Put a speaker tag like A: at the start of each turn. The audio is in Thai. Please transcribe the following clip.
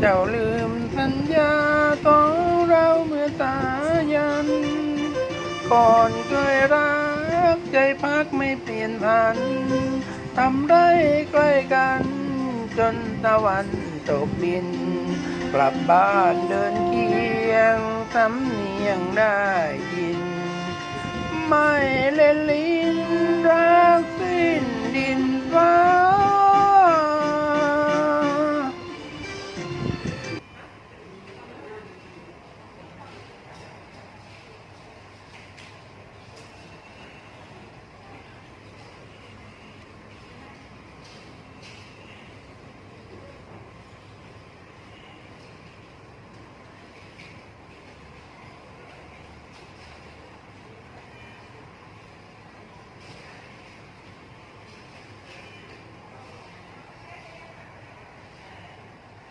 A: เจ้าลืมสัญญาของเราเมื่อสายัน ก่อนเคยรักใจพักไม่เปลี่ยนพัน ทำได้ใกล้กัน จนตะวันตกดิน กลับบ้านเดินเคียงสำเนียงได้ยิน ไม่เล่นลิ้นรัก